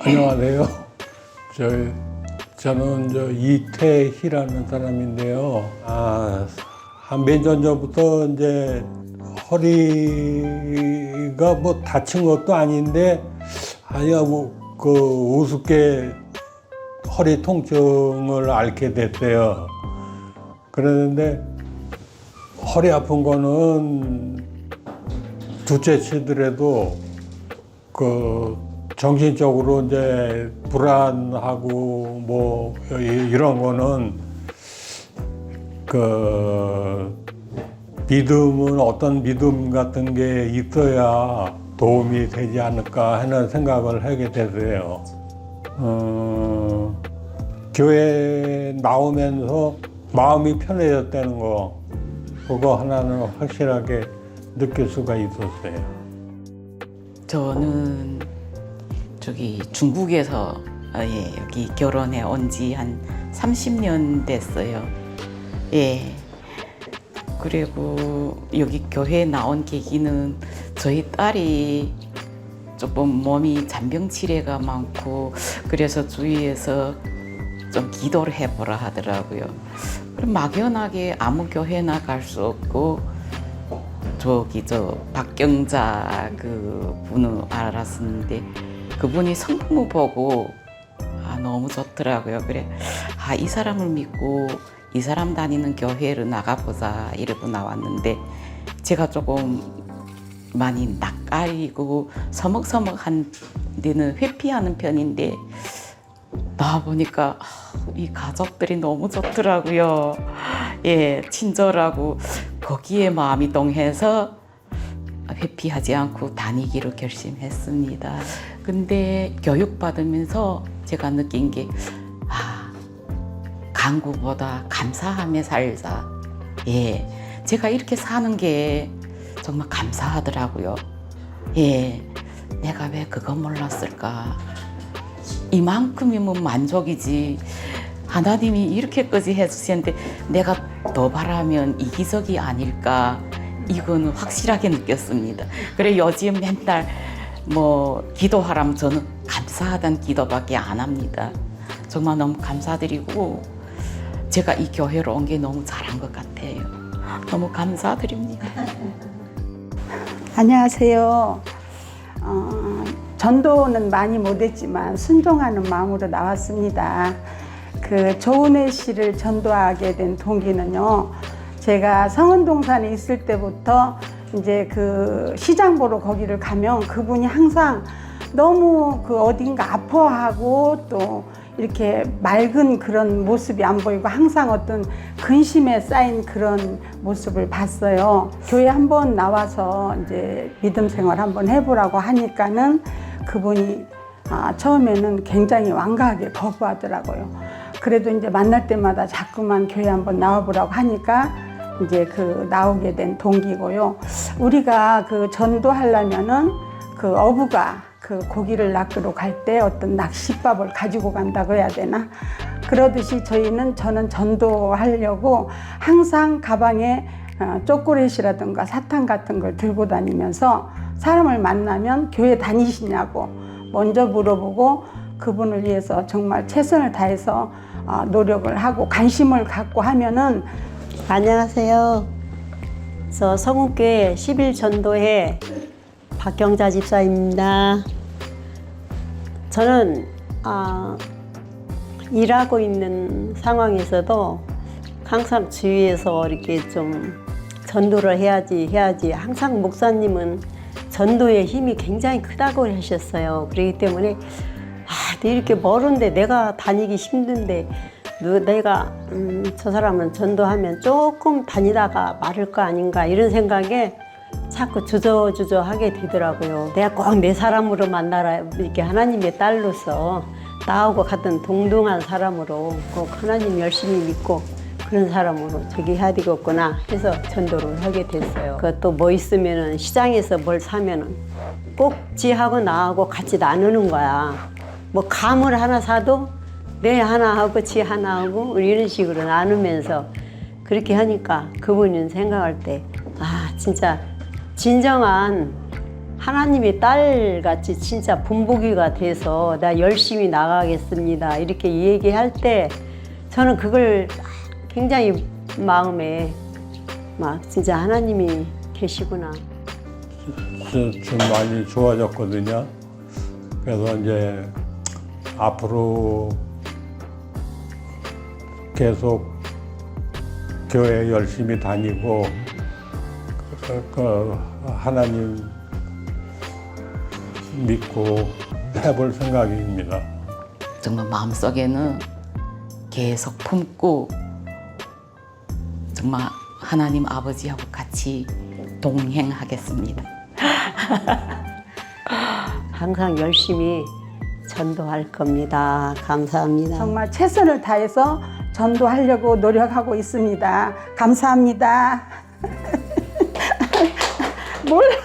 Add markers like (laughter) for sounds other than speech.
안녕하세요. 저 저는 저 이태희라는 사람인데요. 아, 한 몇 년 전부터 이제 허리가 뭐 다친 것도 아닌데 아니야 뭐 그 우습게 허리 통증을 앓게 됐어요. 그러는데 허리 아픈 거는 둘째 치더라도 그 정신적으로 이제 불안하고 뭐 이- 이런 거는 그 믿음은 어떤 믿음 같은 게 있어야 도움이 되지 않을까 하는 생각을 하게 되세요. 어, 교회 나오면서 마음이 편해졌다는 거 그거 하나는 확실하게 느낄 수가 있었어요. 저는 저기 중국에서 아, 예, 여기 결혼해 온 지 한 30년 됐어요. 예. 그리고 여기 교회 나온 계기는 저희 딸이 조금 몸이 잔병 치레가 많고 그래서 주위에서 좀 기도를 해보라 하더라고요. 그럼 막연하게 아무 교회나 갈 수 없고 저기 저 박경자 그 분을 알았었는데 그분이 성경을 보고 아 너무 좋더라고요. 그래 아 이 사람을 믿고 이 사람 다니는 교회를 나가보자 이러고 나왔는데 제가 조금 많이 낯가리고 서먹서먹한 데는 회피하는 편인데 나와 보니까 아, 이 가족들이 너무 좋더라고요. 예, 친절하고 거기에 마음이 동해서 회피하지 않고 다니기로 결심했습니다. 근데 교육 받으면서 제가 느낀 게 아, 강구보다 감사함에 살자. 예, 제가 이렇게 사는 게 정말 감사하더라고요. 예, 내가 왜 그거 몰랐을까? 이만큼이면 만족이지. 하나님이 이렇게까지 해주시는데 내가 더 바라면 이기적이 아닐까. 이거는 확실하게 느꼈습니다. 그래 요즘 맨날 뭐 기도하라면 저는 감사하다는 기도밖에 안 합니다. 정말 너무 감사드리고 제가 이 교회로 온 게 너무 잘한 것 같아요. 너무 감사드립니다. (laughs) 안녕하세요. 어, 전도는 많이 못했지만 순종하는 마음으로 나왔습니다. 그 조은혜 씨를 전도하게 된 동기는요. 제가 성은동산에 있을 때부터 이제 그 시장 보러 거기를 가면 그분이 항상 너무 그 어딘가 아파하고 또 이렇게 맑은 그런 모습이 안 보이고 항상 어떤 근심에 쌓인 그런 모습을 봤어요. 교회 한번 나와서 이제 믿음 생활 한번 해보라고 하니까는 그분이 아, 처음에는 굉장히 완강하게 거부하더라고요. 그래도 이제 만날 때마다 자꾸만 교회 한번 나와보라고 하니까 이제 그 나오게 된 동기고요. 우리가 그 전도하려면은 그 어부가 그 고기를 낚으러 갈 때 어떤 낚싯밥을 가지고 간다고 해야 되나? 그러듯이 저희는 저는 전도하려고 항상 가방에 어, 초콜릿이라든가 사탕 같은 걸 들고 다니면서 사람을 만나면 교회 다니시냐고 먼저 물어보고 그분을 위해서 정말 최선을 다해서 어, 노력을 하고 관심을 갖고 하면은 안녕하세요. 저 성욱교회 10일 전도회 박경자 집사입니다. 저는 아, 일하고 있는 상황에서도 항상 주위에서 이렇게 좀 전도를 해야지 해야지 항상 목사님은 전도의 힘이 굉장히 크다고 하셨어요. 그렇기 때문에 아, 이렇게 멀은데 내가 다니기 힘든데 누- 내가 음, 저 사람은 전도하면 조금 다니다가 마를 거 아닌가 이런 생각에 자꾸 주저주저 하게 되더라고요. 내가 꼭 내 사람으로 만나라 이렇게 하나님의 딸로서 나하고 같은 동등한 사람으로 꼭 하나님 열심히 믿고 그런 사람으로 저기 해야 되겠구나 해서 전도를 하게 됐어요. 그것도 뭐 있으면은 시장에서 뭘 사면은 꼭 지하고 나하고 같이 나누는 거야. 뭐 감을 하나 사도 내 하나 하고 지 하나 하고 이런 식으로 나누면서 그렇게 하니까 그분은 생각할 때 아 진짜 진정한 하나님의 딸 같이 진짜 분보기가 돼서 나 열심히 나가겠습니다. 이렇게 얘기할 때 저는 그걸 굉장히 마음에 막 진짜 하나님이 계시구나. 좀, 좀 많이 좋아졌거든요. 그래서 이제 앞으로 계속 교회 열심히 다니고 그, 그 하나님 믿고 해볼 생각입니다. 정말 마음속에는 계속 품고 정말 하나님 아버지하고 같이 동행하겠습니다. (laughs) 항상 열심히 전도할 겁니다. 감사합니다. 정말 최선을 다해서 전도하려고 노력하고 있습니다. 감사합니다. (laughs) 몰라.